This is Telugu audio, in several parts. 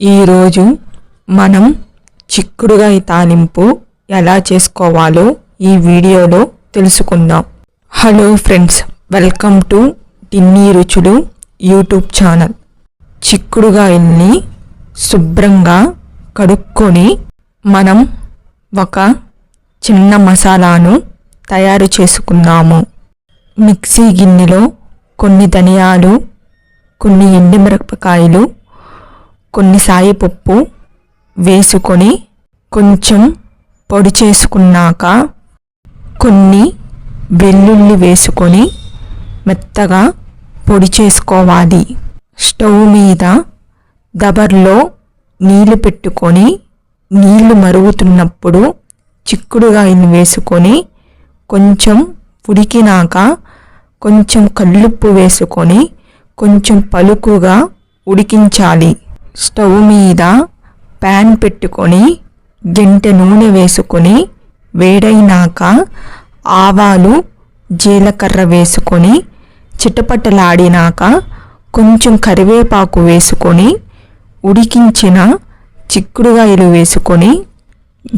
ఈరోజు మనం చిక్కుడుగాయ తాలింపు ఎలా చేసుకోవాలో ఈ వీడియోలో తెలుసుకుందాం. Hello friends welcome to Tinny Ruchulu YouTube channel. చిక్కుడుగాయల్ని శుభ్రంగా కడుక్కొని మనం ఒక చిన్న మసాలాను తయారు చేసుకుందాము. మిక్సీ గిన్నెలో కొన్ని ధనియాలు కొన్ని ఎండుమిరపకాయలు కొన్ని సాయిపప్పు వేసుకొని కొంచెం పొడి చేసుకున్నాక కొన్ని వెల్లుల్లి వేసుకొని మెత్తగా పొడి చేసుకోవాలి. స్టవ్ మీద దబర్లో నీళ్ళు పెట్టుకొని నీళ్ళు మరుగుతున్నప్పుడు చిక్కుడుగాయలు వేసుకొని కొంచెం ఉడికినాక కొంచెం కల్లుప్పు వేసుకొని కొంచెం పలుకుగా ఉడికించాలి. స్టవ్ మీద ప్యాన్ పెట్టుకొని గంట నూనె వేసుకొని వేడైనాక ఆవాలు జీలకర్ర వేసుకొని చిటపటలాడినాక కొంచెం కరివేపాకు వేసుకొని ఉడికించిన చిక్కుడుగాయలు వేసుకొని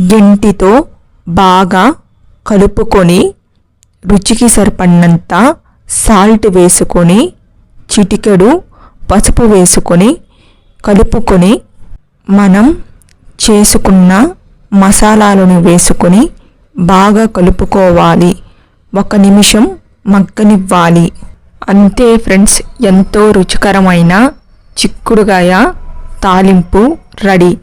గింటితో బాగా కలుపుకొని రుచికి సరిపడినంత సాల్ట్ వేసుకొని చిటికెడు పసుపు వేసుకొని కలుపుకొని మనం చేసుకున్న మసాలాలను వేసుకొని బాగా కలుపుకోవాలి. ఒక నిమిషం మగ్గనివ్వాలి. అంతే ఫ్రెండ్స్ ఎంతో రుచికరమైన చిక్కుడుగాయ తాలింపు రెడీ.